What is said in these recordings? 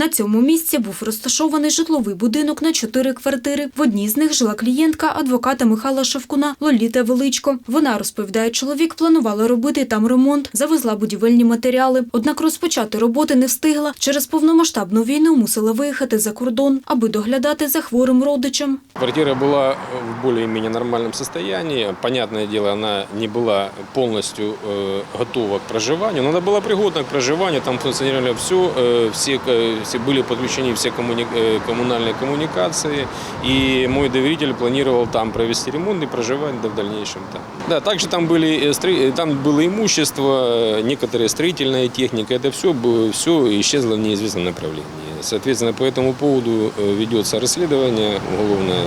На цьому місці був розташований житловий будинок на чотири квартири. В одній з них жила клієнтка адвоката Михайла Шевкуна Лоліта Величко. Вона розповідає, чоловік планувала робити там ремонт, завезла будівельні матеріали. Однак розпочати роботи не встигла. Через повномасштабну війну мусила виїхати за кордон, аби доглядати за хворим родичем. Квартира была в более-менее нормальном состоянии. Понятное дело, она не была полностью э, готова к проживанию, но она была пригодна к проживанию. Там функционировали все, э, все, э, все были подключены все коммуни- э, коммунальные коммуникации. И мой доверитель планировал там провести ремонт и проживать да, в дальнейшем там. Да, также там были э, стро- э, там было имущество, э, некоторая строительная техника. Это все, все исчезло в неизвестном направлении. Соответственно, по этому поводу э, ведется расследование уголовное.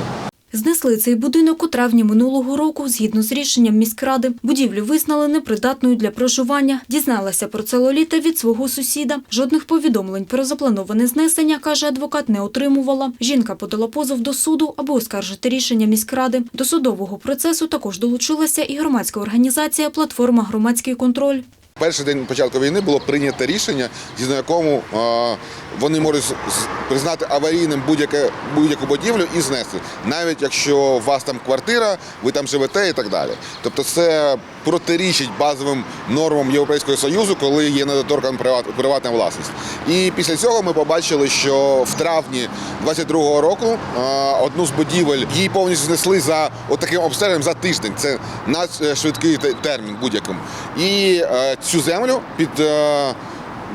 Знесли цей будинок у травні минулого року згідно з рішенням міськради. Будівлю визнали непридатною для проживання. Дізналася про це Лоліта від свого сусіда. Жодних повідомлень про заплановане знесення, каже адвокат, не отримувала. Жінка подала позов до суду, аби оскаржити рішення міськради. До судового процесу також долучилася і громадська організація «Платформа Громадський контроль». Перший день початку війни було прийнято рішення, згідно якому е, вони можуть признати аварійним будь-яку будівлю і знести, навіть якщо у вас там квартира, ви там живете і так далі. Тобто це протирічить базовим нормам Європейського союзу, коли є недоторкана приват, приватна власність. І після цього ми побачили, що в травні 22-го року е, одну з будівель її повністю знесли за отаким обстеженням за тиждень. Це надшвидкий те- термін будь-яким. І е, цю землю під е,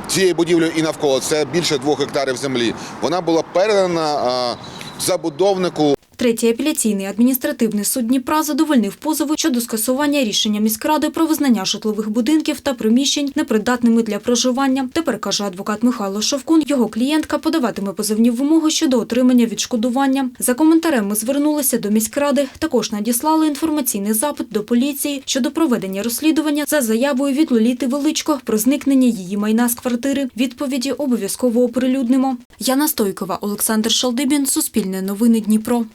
цією будівлею і навколо це більше двох гектарів землі. Вона була передана е, забудовнику Третій апеляційний адміністративний суд Дніпра задовольнив позови щодо скасування рішення міськради про визнання житлових будинків та приміщень непридатними для проживання. Тепер, каже адвокат Михайло Шовкун, його клієнтка подаватиме позовні вимоги щодо отримання відшкодування. За коментарем ми звернулися до міськради. Також надіслали інформаційний запит до поліції щодо проведення розслідування за заявою від Лоліти Величко про зникнення її майна з квартири. Відповіді обов'язково оприлюднимо. Яна Стойкова, Олександр Шалдибін, Суспільне новини Дніпро.